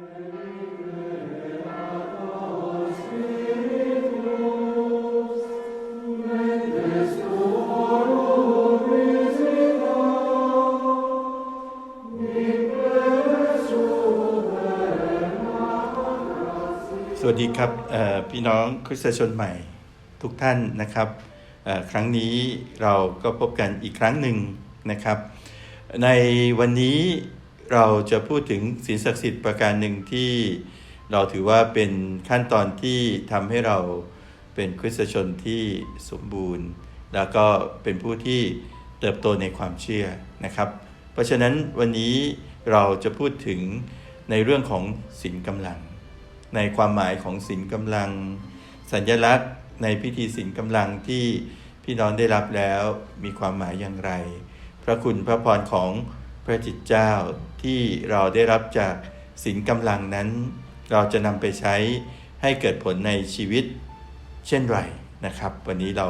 สวัสดีครับพี่น้องคริสตชนใหม่ทุกท่านนะครับครั้งนี้เราก็พบกันอีกครั้งหนึ่งนะครับ ในวันนี้ เราจะพูดถึงศีลศักดิ์สิทธิ์ประการหนึ่งที่เราถือว่าเป็นขั้นตอนที่ทำให้เราเป็นคริสตชนที่สมบูรณ์ แล้วก็เป็นผู้ที่เติบโตในความเชื่อนะครับ เพราะฉะนั้นวันนี้เราจะพูดถึงในเรื่องของศีลกำลัง ในความหมายของศีลกำลัง สัญลักษณ์ในพิธีศีลกำลังที่พี่น้องได้รับแล้วมีความหมายอย่างไร พระคุณพระพรของพระจิตเจ้า ที่เราได้รับจากศีลกำลังนั้น เราจะนำไปใช้ให้เกิดผลในชีวิตเช่นไรนะครับ วันนี้เรา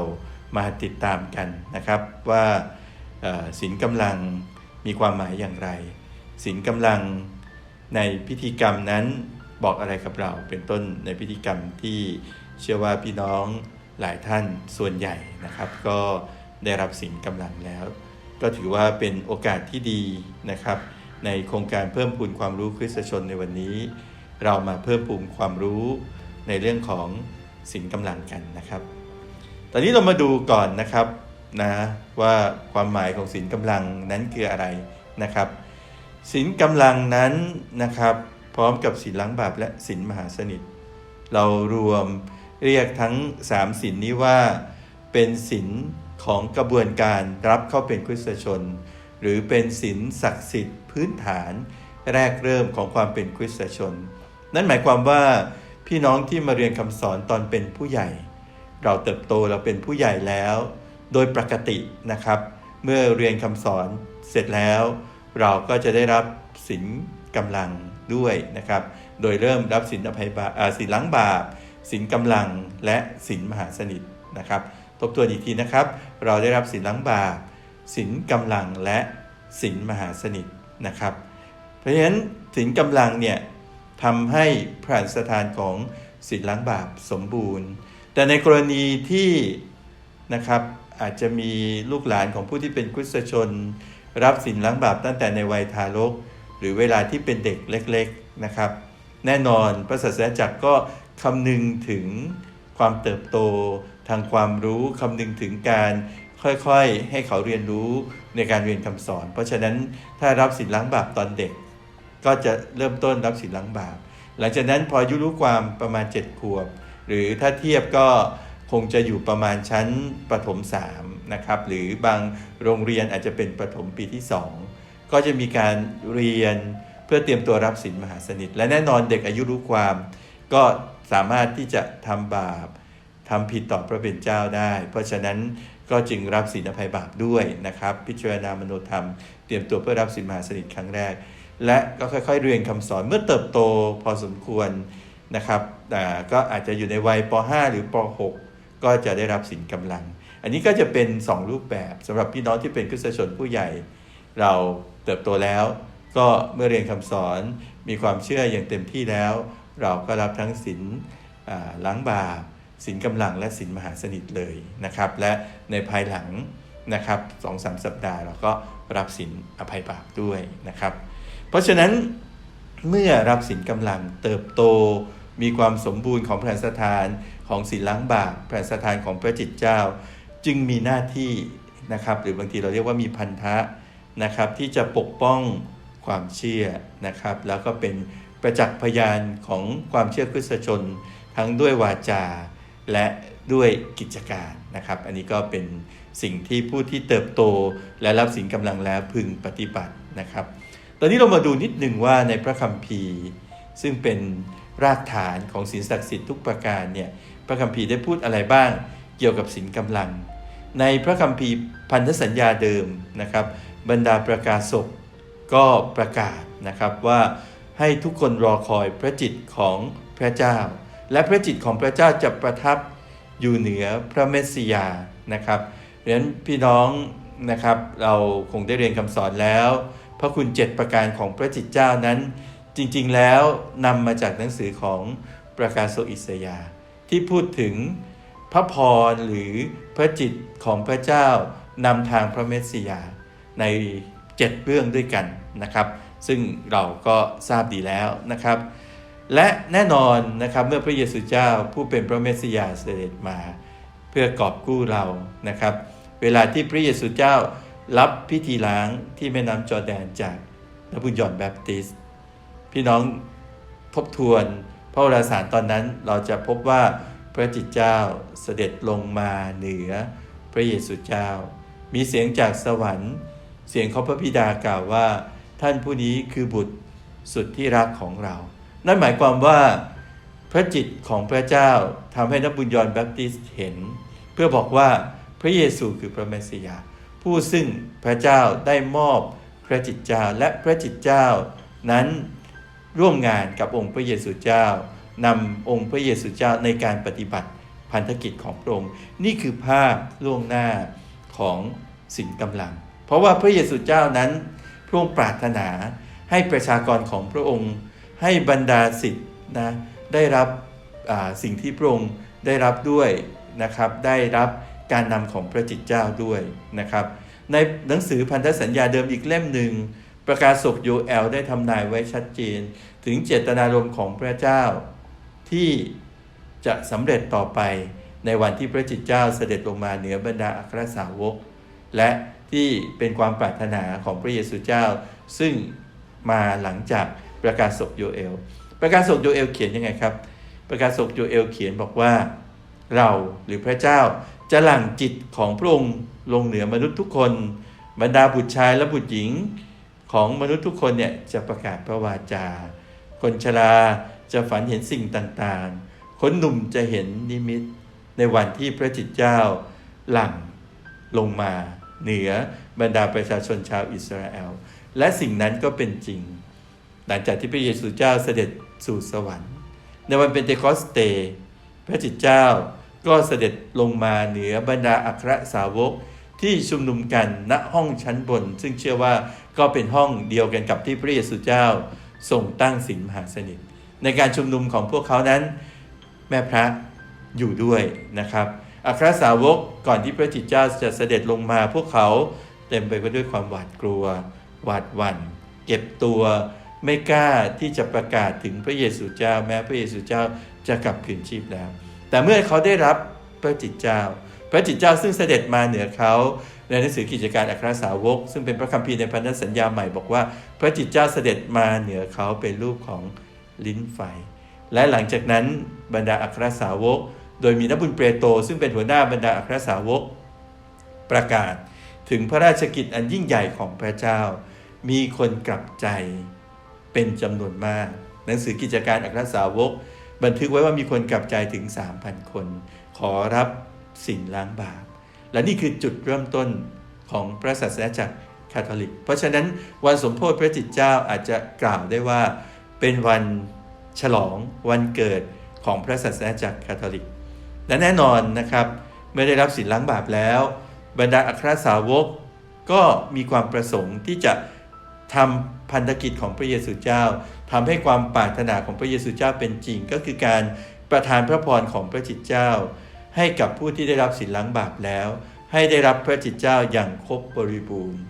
มาติดตามกันนะครับว่าศีลกำลังมีความหมายอย่างไรศีลกำลังในพิธีกรรมนั้นบอกอะไรกับเราเป็นต้นในพิธีกรรมที่เชื่อว่าพี่น้องหลายท่านส่วนใหญ่นะครับ ก็ได้รับสิ่งกำลังแล้ว ก็ถือว่าเป็นโอกาสที่ดีนะครับ ในโครงการเพิ่มพูนความรู้คริสตชนในวันนี้ เรามาเพิ่มพูนความรู้ในเรื่องของสิ่งกำลังกันนะครับ ตอนนี้เรามาดูก่อนนะครับนะว่าความหมายของสินกำลังนั้นคืออะไรนะครับสินกำลังนั้นนะครับ พร้อมกับสินล้างบาปและสินมหาสนิท เรารวมเรียกทั้งสามสินนี้ว่าเป็นสินของกระบวนการรับเข้าเป็นคริสตชน หรือเป็นสินศักดิ์สิทธิ์พื้นฐานแรกเริ่มของความเป็นคริสตชน นั่นหมายความว่าพี่น้องที่มาเรียนคำสอนตอนเป็นผู้ใหญ่ เราเติบโตเราเป็นผู้ใหญ่แล้ว โดยปกตินะครับ เมื่อเรียนคำสอนเสร็จแล้ว เราก็จะได้รับสินกำลังด้วยนะครับ โดยเริ่มรับสินอภัยบาปอ่าสินล้างบาปสินกำลังและสินมหาสนิทนะครับ ทบทวนอีกทีนะครับ เราได้รับสินล้างบาปสินกำลังและ สินมหาสนิทนะครับ เพราะฉะนั้นสินกำลังเนี่ยทำให้พระราชสถานของสินล้างบาปสมบูรณ์ แต่ในกรณีที่นะครับอาจจะมีลูกหลานของผู้ที่เป็นคริสชน รับสินล้างบาปตั้งแต่ในวัยทารก หรือเวลาที่เป็นเด็กเล็กๆนะครับ แน่นอนพระศาสนาจักรก็คำนึงถึงความเติบโตทางความรู้คำนึงถึงการค่อยๆ ให้เขาเรียนรู้ ในการเรียนคำสอน เพราะฉะนั้นถ้ารับสินล้างบาปตอนเด็ก ก็จะเริ่มต้นรับสินล้างบาป หลังจากนั้นพออายุรู้ความประมาณ 7 ขวบ หรือถ้าเทียบก็คงจะอยู่ประมาณชั้นประถม3นะครับ หรือบางโรงเรียนอาจจะเป็นประถมปีที่ 2 ก็จะมีการเรียนเพื่อเตรียมตัวรับสินมหาสนิท และแน่นอนเด็กอายุรู้ความ ก็สามารถที่จะทำบาปทำผิดต่อพระเป็นเจ้าได้ เพราะฉะนั้น ก็จึงรับสินอภัยบาปด้วยนะครับ พิจารณามโนธรรม เตรียมตัวเพื่อรับสินมหาสนิทครั้งแรก และก็ค่อยๆ เรียนคำสอนเมื่อเติบโตพอสมควรนะครับอ่ก็อาจจะอยู่ในวัยป .5 หรือป .6 ก็จะได้รับสินกำลัง อันนี้ก็จะเป็น 2 รูปแบบสำหรับพี่น้องที่เป็นคริสตชนผู้ใหญ่ เราเติบโตแล้ว ก็เมื่อเรียนคำสอนมีความเชื่ออย่างเต็มที่แล้ว เราก็รับทั้งสินล้างบาป สินกำลังและสินมหาสนิทเลยนะครับ และในภายหลังนะครับสองสามสัปดาห์เราก็รับสินอภัยบาปด้วยนะครับ เพราะฉะนั้นเมื่อรับสินกำลังเติบโต มีความสมบูรณ์ของแผ่นสถานของศีลล้างบาปแผ่นสถานของพระจิตเจ้า จึงมีหน้าที่นะครับ หรือบางทีเราเรียกว่ามีพันธะนะครับ ที่จะปกป้องความเชื่อนะครับ แล้วก็เป็นประจักษ์พยานของความเชื่อคริสตชน ทั้งด้วยวาจา และด้วยกิจการนะครับ อันนี้ก็เป็นสิ่งที่ผู้ที่เติบโตและรับสินกำลังแล้วพึงปฏิบัตินะครับ ตอนนี้เรามาดูนิดหนึ่งว่าในพระคัมภีร์ ซึ่งเป็นรากฐานของศีลศักดิ์สิทธิ์ทุกประการเนี่ยพระคัมภีร์ได้พูดอะไรบ้างเกี่ยวกับศีลกำลัง ในพระคัมภีร์พันธสัญญาเดิมนะครับ บรรดาประกาศกก็ประกาศนะครับว่าให้ทุกคนรอคอยพระจิตของพระเจ้า และพระจิตของพระเจ้าจะประทับอยู่เหนือพระเมสสิยานะครับเพราะฉะนั้นพี่น้องนะครับเราคงได้เรียนคำสอนแล้ว พระคุณเจ็ดประการของพระจิตเจ้านั้น จริงๆแล้วนำมาจากหนังสือของประกาศโซอิสยา ที่พูดถึงพระพรหรือพระจิตของพระเจ้านำทางพระเมสสิยา ในเจ็ดเรื่องด้วยกันนะครับ ซึ่งเราก็ทราบดีแล้วนะครับ และแน่นอนนะครับเมื่อพระเยซูเจ้าผู้เป็นพระเมสสิยาเสด็จมา เพื่อกอบกู้เรานะครับ เวลาที่พระเยซูเจ้ารับพิธีล้างที่แม่น้ำจอแดนจากพระบุญยอนแบปติสต์พี่น้องทบทวนพระวราสารตอนนั้นเราจะพบว่าพระจิตเจ้าเสด็จลงมาเหนือพระเยซูเจ้า มีเสียงจากสวรรค์ เสียงของพระบิดากล่าวว่า ท่านผู้นี้คือบุตรสุดที่รักของเรา นั่นหมายความว่าพระจิตของพระเจ้าทำให้นักบุญยอนแบปติสเห็น เพื่อบอกว่าพระเยซูคือพระเมสสิยาผู้ซึ่งพระเจ้าได้มอบพระจิตเจ้าและพระจิตเจ้า นั้นร่วมงานกับองค์พระเยซูเจ้านำองค์พระเยซูเจ้าในการปฏิบัติพันธกิจของพระองค์นี่คือภาพล่วงหน้าของสินกำลัง เพราะว่าพระเยซูเจ้านั้นพระองค์ปรารถนาให้ประชากรของพระองค์ ให้บรรดาสิทธิ์นะได้รับสิ่งที่พระองค์ได้รับด้วยนะครับได้รับการนำของพระจิตเจ้าด้วยนะครับ ในหนังสือพันธสัญญาเดิมอีกเล่มหนึ่ง ประกาศศกโยแอลได้ทำนายไว้ชัดเจน ถึงเจตนารมณ์ของพระเจ้า ที่จะสำเร็จต่อไปในวันที่พระจิตเจ้าเสด็จลงมาเหนือบรรดาอัครสาวก และที่เป็นความปรารถนาของพระเยซูเจ้า ซึ่งมาหลังจาก ประกาศศกโยเอล ประกาศศกโยเอลเขียนยังไงครับ ประกาศศกโยเอลเขียนบอกว่า เราหรือพระเจ้าจะหลั่งจิตของพระองค์ลงเหนือมนุษย์ทุกคนบรรดาบุตรชายและบุตรหญิงของมนุษย์ทุกคนเนี่ยจะประกาศพระวาจา คนชราจะฝันเห็นสิ่งต่างๆ คนหนุ่มจะเห็นนิมิตในวันที่พระจิตเจ้าหลั่งลงมาเหนือบรรดาประชาชนชาวอิสราเอล และสิ่งนั้นก็เป็นจริง หลังจากที่พระเยซูเจ้าเสด็จสู่สวรรค์ ในวันเป็นเตคอสเต พระจิตเจ้าก็เสด็จลงมาเหนือบรรดาอัครสาวกที่ชุมนุมกันณห้องชั้นบน ซึ่งเชื่อว่าก็เป็นห้องเดียวกันกับที่พระเยซูเจ้าทรงตั้งสินมหาสนิท ในการชุมนุมของพวกเขานั้นแม่พระอยู่ด้วยนะครับ อัครสาวกก่อนที่พระจิตเจ้าจะเสด็จลงมาพวกเขาเต็มไปด้วยความหวาดกลัว หวาดหวัน่น เก็บตัว ไม่กล้าที่จะประกาศถึงพระเยซูเจ้า แม้พระเยซูเจ้าจะกลับคืนชีพแล้ว แต่เมื่อเขาได้รับพระจิตเจ้า พระจิตเจ้าซึ่งเสด็จมาเหนือเขาในหนังสือกิจการอัครสาวก ซึ่งเป็นพระคัมภีร์ในพันธสัญญาใหม่บอกว่า พระจิตเจ้าเสด็จมาเหนือเขาเป็นรูปของลิ้นไฟ และหลังจากนั้นบรรดาอัครสาวก โดยมีนักบุญเปโตรซึ่งเป็นหัวหน้าบรรดาอัครสาวก ประกาศถึงพระราชกิจอันยิ่งใหญ่ของพระเจ้า มีคนกลับใจ เป็นจำนวนมาก หนังสือกิจการอัครสาวก บันทึกไว้ว่ามีคนกลับใจถึง 3,000 คน ขอรับสิ่งล้างบาป และนี่คือจุดเริ่มต้นของพระศาสนาจักรคาทอลิก เพราะฉะนั้นวันสมโพธิพระจิตเจ้าอาจจะกล่าวได้ว่าเป็นวันฉลองวันเกิดของพระศาสนาจักรคาทอลิก และแน่นอนนะครับเมื่อได้รับสินล้างบาปแล้ว บรรดาอัครสาวกก็มีความประสงค์ที่จะ ทำพันธกิจของพระเยซูเจ้าทำให้ความปรารถนาของพระเยซูเจ้าเป็นจริง ก็คือการประทานพระพรของพระจิตเจ้า ให้กับผู้ที่ได้รับสินล้างบาปแล้ว ให้ได้รับพระจิตเจ้าอย่างครบบริบูรณ์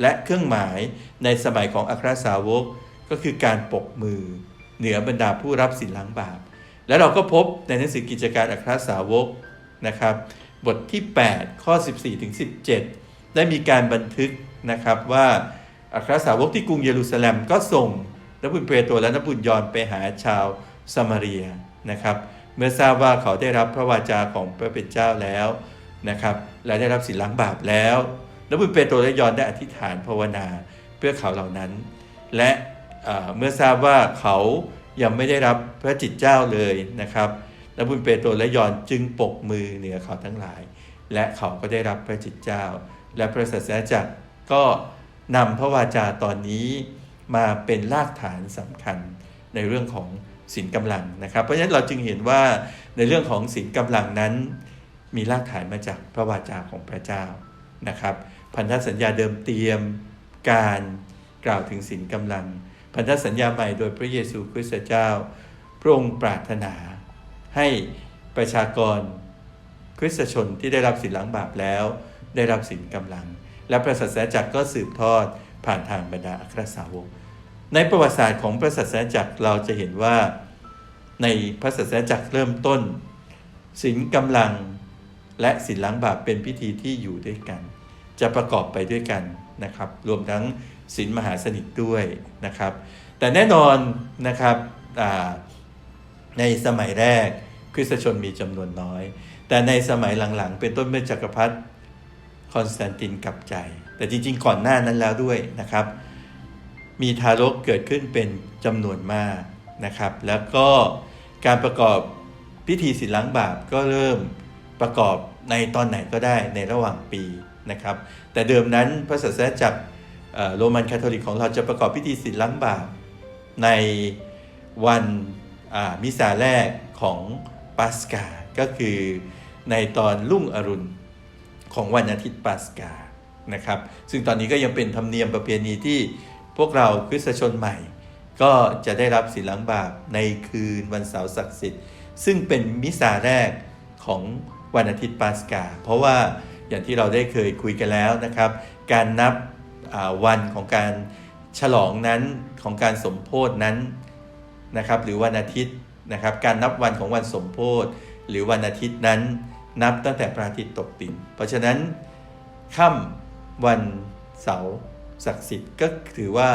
และเครื่องหมายในสมัยของอัครสาวกก็คือการปกมือ เหนือบรรดาผู้รับสินล้างบาป และเราก็พบในหนังสือกิจการอัครสาวกนะครับ บทที่ 8 ข้อ 14ถึง17 ได้มีการบันทึกนะครับว่า อัครสาวกที่กรุงเยรูซาเล็มก็ส่งนักบุญเปโตรและนักบุญยอนไปหาชาวซามารียนะครับ เมื่อทราบว่าเขาได้รับพระวาจาของพระเป็นเจ้าแล้วนะครับ และได้รับสินล้างบาปแล้วนักบุญเปโตรและยอนได้อธิษฐานภาวนาเพื่อเขาเหล่านั้น และเมื่อทราบว่าเขายังไม่ได้รับพระจิตเจ้าเลยนะครับนักบุญเปโตรและยอนจึงปกมือเหนือเขาทั้งหลาย และเขาก็ได้รับพระจิตเจ้า และพระศาสนาจักรก็ นำพระวาจาตอนนี้มาเป็นรากฐานสำคัญในเรื่องของสินกำลังนะครับ เพราะฉะนั้นเราจึงเห็นว่าในเรื่องของสินกำลังนั้น มีรากฐานมาจากพระวาจาของพระเจ้านะครับ พันธสัญญาเดิมเตรียมการกล่าวถึงสินกำลัง พันธสัญญาใหม่โดยพระเยซูคริสต์เจ้า พระองค์ปรารถนาให้ประชากรคริสตชนที่ได้รับสินล้างบาปแล้ว ได้รับสินกำลัง และพระศาสนาจักรก็สืบทอดผ่านทางบรรดาอัครสาวก ในประวัติศาสตร์ของพระศาสนาจักรเราจะเห็นว่า ในพระศาสนาจักรเริ่มต้นสินกำลังและสินล้างบาปเป็นพิธีที่อยู่ด้วยกัน จะประกอบไปด้วยกันนะครับ รวมทั้งสินมหาสนิทด้วยนะครับ แต่แน่นอนนะครับในสมัยแรกคริสตชนมีจำนวนน้อย แต่ในสมัยหลังๆ เป็นต้นเมื่อจักรพรรดิ คอนสแตนตินกลับใจ แต่จริงๆ ก่อนหน้านั้นแล้วด้วยนะครับ มีทารกเกิดขึ้นเป็นจำนวนมากนะครับ แล้วก็การประกอบพิธีศิลล้างบาปก็เริ่มประกอบในตอนไหนก็ได้ในระหว่างปีนะครับ แต่เดิมนั้นพระศาสนาจักรโรมันคาทอลิกของเราจะประกอบพิธีศิลล้างบาปในวันมิสาแรกของปัสกา ก็คือในตอนรุ่งอรุณ ของวันอาทิตย์ปัสกานะครับ ซึ่งตอนนี้ก็ยังเป็นธรรมเนียมประเพณีที่พวกเราคริสตชนใหม่ ก็จะได้รับสินล้างบาปในคืนวันเสาร์ศักดิ์สิทธิ์ ซึ่งเป็นมิสาแรกของวันอาทิตย์ปัสกา เพราะว่าอย่างที่เราได้เคยคุยกันแล้วนะครับ การนับวันของการฉลองนั้นของการสมโพธนั้นนะครับ หรือวันอาทิตย์นะครับ การนับวันของวันสมโพธหรือวันอาทิตย์นั้น นับตั้งแต่พระอาทิตย์ตกดิน เพราะฉะนั้นค่ำวันเสาร์ศักดิ์สิทธิ์ก็ถือว่า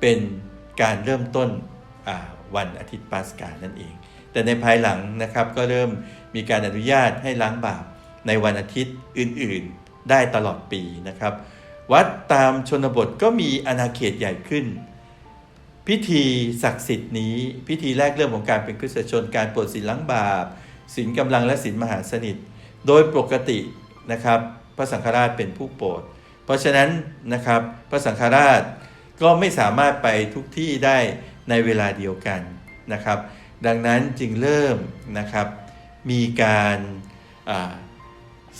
เป็นการเริ่มต้นวันอาทิตย์ปาสกานั่นเอง แต่ในภายหลังนะครับก็เริ่มมีการอนุญาตให้ล้างบาปในวันอาทิตย์อื่นๆ ได้ตลอดปีนะครับ วัดตามชนบทก็มีอาณาเขตใหญ่ขึ้น พิธีศักดิ์สิทธิ์นี้ พิธีแรกเริ่มของการเป็นคริสตชนการปรดสินล้างบาปสินกำลังและสินมหาสนิท โดยปกตินะครับพระสังฆราชเป็นผู้โปรด เพราะฉะนั้นนะครับพระสังฆราชก็ไม่สามารถไปทุกที่ได้ในเวลาเดียวกันนะครับ ดังนั้นจึงเริ่มนะครับมีการ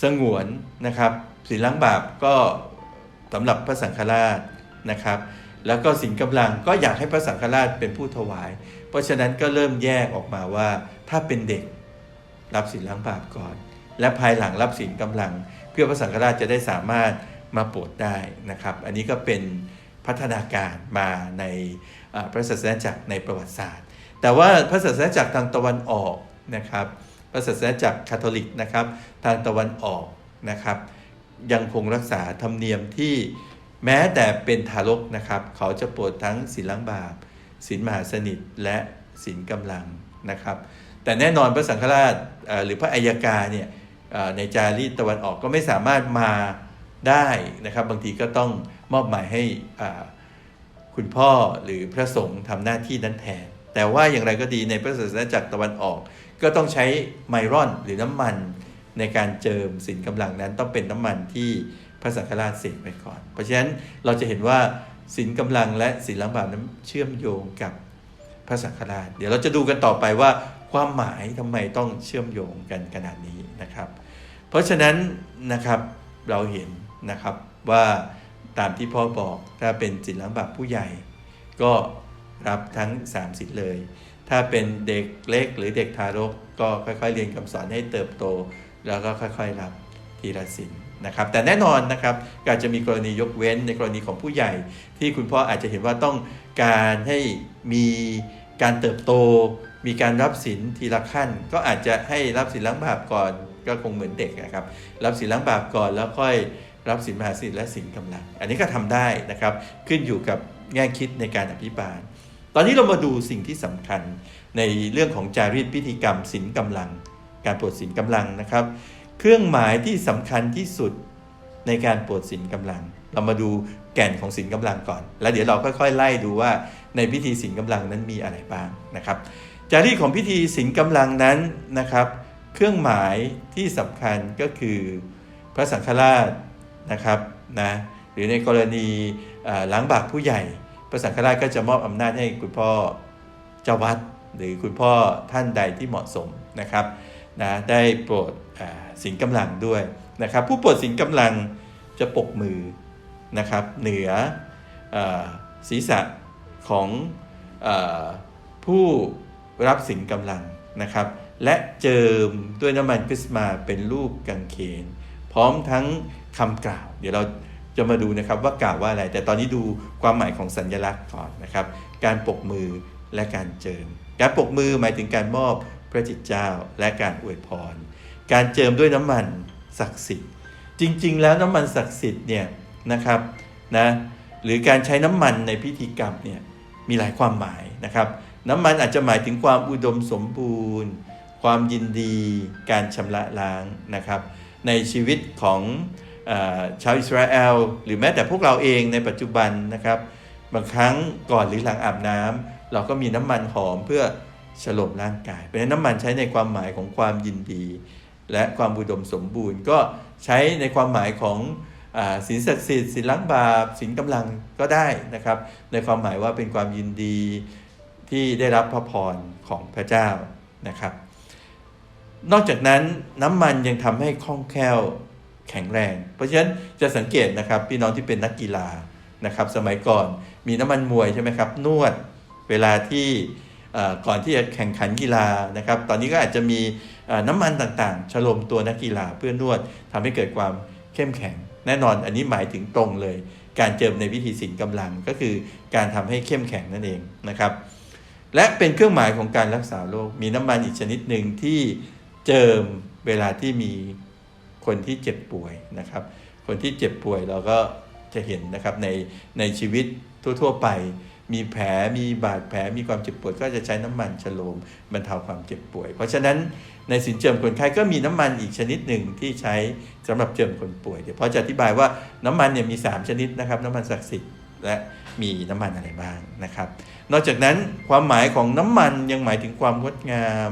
สงวนนะครับสินล้างบาปก็สำหรับพระสังฆราชนะครับ แล้วก็สินกำลังก็อยากให้พระสังฆราชเป็นผู้ถวาย เพราะฉะนั้นก็เริ่มแยกออกมาว่าถ้าเป็นเด็กรับสินล้างบาปก่อน และภายหลังรับสินกำลัง เพื่อพระสังฆราชจะได้สามารถมาโปรดได้นะครับ อันนี้ก็เป็นพัฒนาการมาในพระศาสนาจักรในประวัติศาสตร์ แต่ว่าพระศาสนาจักรทางตะวันออกนะครับพระศาสนาจักรคาทอลิกนะครับทางตะวันออกนะครับ ยังคงรักษาธรรมเนียมที่แม้แต่เป็นทารกนะครับ เขาจะโปรดทั้งศีลล้างบาปศีลมหาสนิทและศีลกำลังนะครับ แต่แน่นอนพระสังฆราชหรือพระอัยการเนี่ย ในจารีตตะวันออกก็ไม่สามารถมาได้นะครับ บางทีก็ต้องมอบหมายให้คุณพ่อหรือพระสงฆ์ทำหน้าที่นั้นแทน แต่ว่าอย่างไรก็ดีในพระศาสนาจักรตะวันออก ก็ต้องใช้ไมรอนหรือน้ำมันในการเจิมสินกำลังนั้นต้องเป็นน้ำมันที่พระสังฆราชเสกไปก่อน เพราะฉะนั้นเราจะเห็นว่าสินกำลังและสินล้างบาปนั้นเชื่อมโยงกับพระสังฆราช เดี๋ยวเราจะดูกันต่อไปว่าความหมายทำไมต้องเชื่อมโยงกันขนาดนี้ นะครับ เพราะฉะนั้นนะครับเราเห็นนะครับว่าตามที่พ่อบอกถ้าเป็นสิล้างบาปผู้ใหญ่ ก็รับทั้ง 3 สิทธิ์เลย ถ้าเป็นเด็กเล็กหรือเด็กทารก ก็ค่อยๆ เรียนคำสอนให้เติบโต แล้วก็ค่อยๆรับทีละสินนะครับแต่แน่นอนนะครับอาจจะมีกรณียกเว้นในกรณีของผู้ใหญ่ ที่คุณพ่ออาจจะเห็นว่าต้องการให้มีการเติบโต มีการรับสินทีละขั้น ก็อาจจะให้รับสินล้างบาปก่อนก็คงเหมือนเด็กนะครับ รับสินล้างบาปก่อนแล้วค่อยรับสินมหาสิทธิและสินกำลัง อันนี้ก็ทำได้นะครับ ขึ้นอยู่กับแง่คิดในการอภิบาล ตอนนี้เรามาดูสิ่งที่สำคัญในเรื่องของจารีตพิธีกรรมสินกำลัง การโปรดสินกำลังนะครับ เครื่องหมายที่สำคัญที่สุดในการโปรดสินกำลัง เรามาดูแก่นของสินกำลังก่อน แล้วเดี๋ยวเราค่อยๆ ไล่ดูว่าในพิธีสินกำลังนั้นมีอะไรบ้างนะครับ จารีตของพิธีสินกำลังนั้นนะครับ เครื่องหมายที่สำคัญก็คือพระสังฆราชนะครับนะหรือในกรณีเอ่อล้างบาปผู้ใหญ่ พระสังฆราชก็จะมอบอำนาจให้คุณพ่อเจ้าวัด หรือคุณพ่อท่านใดที่เหมาะสมนะครับนะได้โปรดสินกำลังด้วยนะครับ ผู้โปรดสินกำลังจะปกมือนะครับ เหนืออศีรษะของอผู้ รับสินกำลังนะครับ และเจิมด้วยน้ำมันคริสต์มาเป็นรูปกางเขน พร้อมทั้งคำกล่าว เดี๋ยวเราจะมาดูนะครับว่ากล่าวว่าอะไร แต่ตอนนี้ดูความหมายของสัญลักษณ์ก่อนนะครับ การปกมือและการเจิม การปกมือหมายถึงการมอบพระจิตเจ้าและการอวยพร การเจิมด้วยน้ำมันศักดิ์สิทธิ์ จริง ๆ แล้วน้ำมันศักดิ์สิทธิ์เนี่ยนะครับนะหรือการใช้น้ำมันในพิธีกรรมเนี่ยมีหลายความหมายนะครับ น้ำมันอาจจะหมายถึงความอุดมสมบูรณ์ ความยินดีการชำระล้างนะครับ ในชีวิตของอชาวอิสราเอลหรือแม้แต่พวกเราเองในปัจจุบันนะครับ บางครั้งก่อนหรือหลังอาบน้ำเราก็มีน้ำมันหอมเพื่อฉลบร่างกาย เป็นน้ำมันใช้ในความหมายของความยินดี และความอุดมสมบูรณ์ก็ใช้ในความหมายของอาศีลศักดิ์สิทธิ์ศีลล้างบาปศีลกำลังก็ได้นะครับ ในความหมายว่าเป็นความยินดี ที่ได้รับพระพรของพระเจ้านะครับ นอกจากนั้นน้ำมันยังทำให้คล่องแคล่วแข็งแรง เพราะฉะนั้นจะสังเกตนะครับพี่น้องที่เป็นนักกีฬานะครับ สมัยก่อนมีน้ำมันมวยใช่ไหมครับ นวดเวลาที่ก่อนที่จะแข่งขันกีฬานะครับ ตอนนี้ก็อาจจะมีน้ำมันต่างๆฉลมตัวนักกีฬาเพื่อนวดทำให้เกิดความเข้มแข็ง แน่นอนอันนี้หมายถึงตรงเลย การเจิมในวิธีสินกำลังก็คือการทำให้เข้มแข็งนั่นเองนะครับ และเป็นเครื่องหมายของการรักษาโรค มีน้ำมันอีกชนิดหนึ่งที่เจิมเวลาที่มีคนที่เจ็บป่วยนะครับ คนที่เจ็บป่วยเราก็จะเห็นนะครับในในชีวิตทั่ว ๆ ไป มีแผลมีบาดแผลมีความเจ็บปวดก็จะใช้น้ำมันฉโลมบรรเทาความเจ็บป่วย เพราะฉะนั้นในสินเจิมคนไข้ก็มีน้ำมันอีกชนิดหนึ่งที่ใช้สำหรับเจิมคนป่วย เดี๋ยวพอจะอธิบายว่าน้ำมันเนี่ยมี 3 ชนิดนะครับ น้ำมันศักดิ์สิทธิ์ และมีน้ำมันอะไรบ้างนะครับ นอกจากนั้นความหมายของน้ำมันยังหมายถึงความงดงาม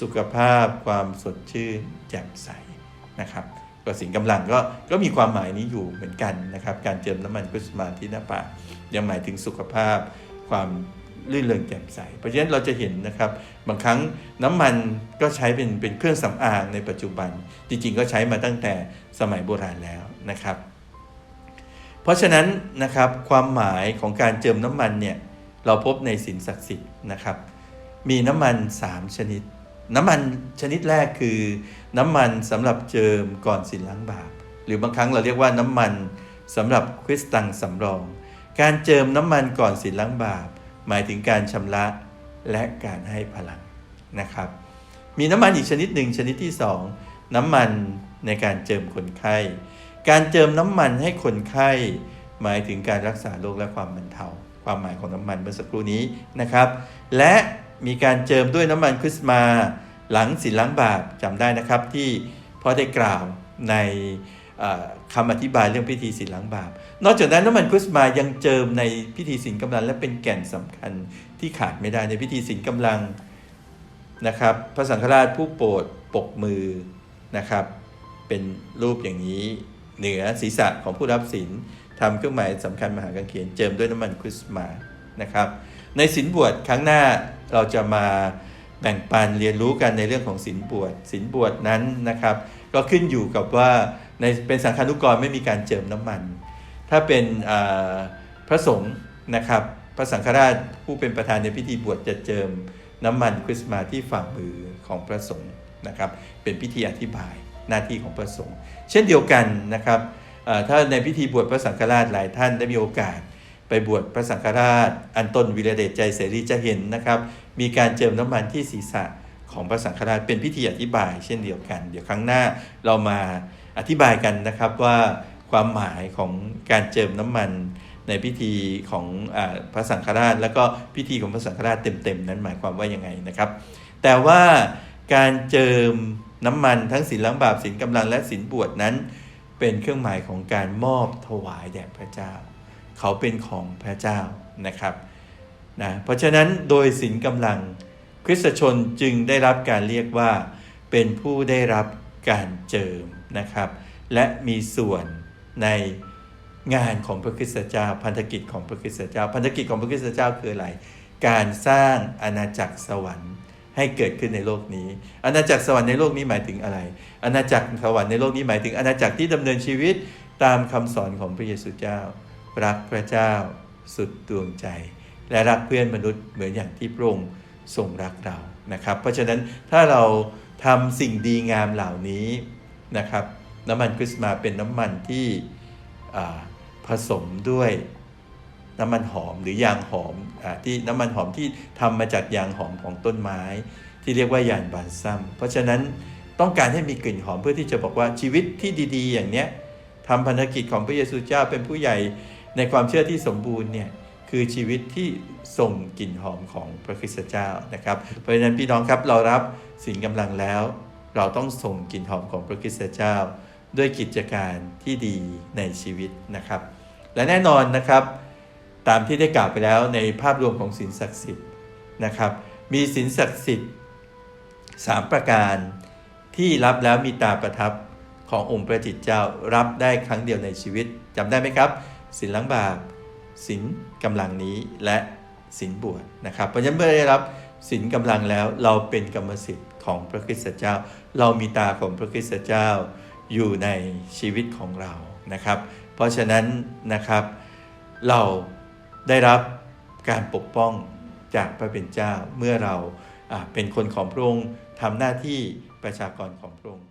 สุขภาพ ความสดชื่นแจ่มใสนะครับก็สิ่งกำลังก็ก็มีความหมายนี้อยู่เหมือนกันนะครับ การเจิมน้ำมันกุสมาที่หน้าปากยังหมายถึงสุขภาพ ความลื่นเริงแจ่มใส เพราะฉะนั้นเราจะเห็นนะครับ บางครั้งน้ำมันก็ใช้เป็นเป็นเครื่องสำอางในปัจจุบัน จริงๆ ก็ใช้มาตั้งแต่สมัยโบราณแล้วนะครับ เพราะฉะนั้นนะครับความหมายของการเจิมน้ำมันเนี่ยเราพบในสินศักดิ์สิทธิ์นะครับ มีน้ำมัน 3 ชนิด น้ำมันชนิดแรกคือ น้ำมันสำหรับเจิมก่อนสินล้างบาป หรือบางครั้งเราเรียกว่าน้ำมันสำหรับคริสตังสำรอง การเจิมน้ำมันก่อนสินล้างบาป หมายถึงการชำระและการให้พลังนะครับ มีน้ำมันอีกชนิดหนึ่งชนิดที่ 2 น้ำมันในการเจิมคนไข้ การเจิมน้ำมันให้คนไข้ หมายถึงการรักษาโรคและความบรรเทา ความหมายของน้ำมันเมื่อสักครู่นี้นะครับ และมีการเจิมด้วยน้ำมันคริสต์มา หลังศีลล้างบาปจำได้นะครับที่พ่อได้กล่าวในเอ่อคำอธิบายเรื่องพิธีศีลล้างบาป นอกจากนั้นน้ำมันคริสต์มายังเจิมในพิธีศีลกำลังและเป็นแก่นสำคัญที่ขาดไม่ได้ในพิธีศีลกำลังนะครับพระสังฆราชผู้โปรดปกมือนะครับ เป็นรูปอย่างนี้ เหนือศีรษะของผู้รับศีลทำเครื่องหมายสำคัญมหากางเขนเจิมด้วยน้ำมันคริสต์มานะครับ ในสินบวชครั้งหน้าเราจะมาแบ่งปันเรียนรู้กันในเรื่องของสินบวชสินบวชนั้นนะครับ ก็ขึ้นอยู่กับว่าในเป็นสังฆานุกรไม่มีการเจิมน้ำมัน ถ้าเป็นพระสงฆ์นะครับ พระสังฆราชผู้เป็นประธานในพิธีบวชจะเจิมน้ำมันคริสต์มาที่ฝ่ามือของพระสงฆ์นะครับ เป็นพิธีอธิบาย หน้าที่ของพระสงฆ์เช่นเดียวกันนะครับถ้าในพิธีบวชพระสังฆราชหลายท่านได้มีโอกาส ไปบวชพระสังฆราช อันต้นวิรเดชใจเสรีจะเห็นนะครับ มีการเจิมน้ำมันที่ศีรษะของพระสังฆราชเป็นพิธีอธิบาย เช่นเดียวกัน เดี๋ยวครั้งหน้าเรามาอธิบายกันนะครับว่าความหมายของการเจิมน้ำมันในพิธีของอพระสังฆราช แล้วก็พิธีของพระสังฆราชเต็มๆนั้นหมายความว่ายังไงนะครับ แต่ว่าการเจิม น้ำมันทั้งศีลล้างบาปศีลกำลังและศีลบวชนั้น เป็นเครื่องหมายของการมอบถวายแด่พระเจ้า เขาเป็นของพระเจ้านะครับนะเพราะฉะนั้นโดยศีลกำลังคริสตชนจึงได้รับการเรียกว่า เป็นผู้ได้รับการเจิมนะครับ และมีส่วนในงานของพระคริสตเจ้า พันธกิจของพระคริสตเจ้า พันธกิจของพระคริสตเจ้าคืออะไร การสร้างอาณาจักรสวรรค์ ให้เกิดขึ้นในโลกนี้ อาณาจักรสวรรค์ในโลกนี้หมายถึงอะไร อาณาจักรสวรรค์ในโลกนี้หมายถึงอาณาจักรที่ดำเนินชีวิตตามคำสอนของพระเยซูเจ้า รักพระเจ้าสุดดวงใจ และรักเพื่อนมนุษย์เหมือนอย่างที่พระองค์ทรงรักเรานะครับ เพราะฉะนั้นถ้าเราทำสิ่งดีงามเหล่านี้นะครับ น้ำมันคริสต์มาสเป็นน้ำมันที่ผสมด้วย น้ำมันหอมหรือยางหอมอที่น้ำมันหอมที่ทำมาจากยางหอมของต้นไม้ ที่เรียกว่ายานบานซัมเพราะฉะนั้นต้องการให้มีกลิ่นหอมเพื่อที่จะบอกว่าชีวิตที่ดี ๆ อย่างเนี้ยทำพันธกิจของพระเยซูเจ้าเป็นผู้ใหญ่ในความเชื่อที่สมบูรณ์เนี่ยคือชีวิตที่ส่งกลิ่นหอมของพระคริสตเจ้านะครับ เพราะฉะนั้นพี่น้องครับเรารับสิ่งกำลังแล้ว เราต้องส่งกลิ่นหอมของพระคริสตเจ้า ด้วยกิจการที่ดีในชีวิตนะครับ และแน่นอนนะครับ ตามที่ได้กล่าวไปแล้วในภาพรวมของสินศักดิ์สิทธิ์นะครับ มีสินศักดิ์สิทธิ์สามประการที่รับแล้วมีตาประทับขององค์พระจิตเจ้ารับได้ครั้งเดียวในชีวิตจำได้ไหมครับสินล้างบาปสินกำลังนี้และสินบวชนะครับ เพราะฉะนั้นเมื่อได้รับสินกำลังแล้วเราเป็นกรรมสิทธิ์ของพระคริสตเจ้า เรามีตาของพระคริสตเจ้าอยู่ในชีวิตของเรานะครับ เพราะฉะนั้นนะครับเรา ได้รับการปกป้องจากพระเป็นเจ้าเมื่อเราเป็นคนของพระองค์ทำหน้าที่ประชากรของพระองค์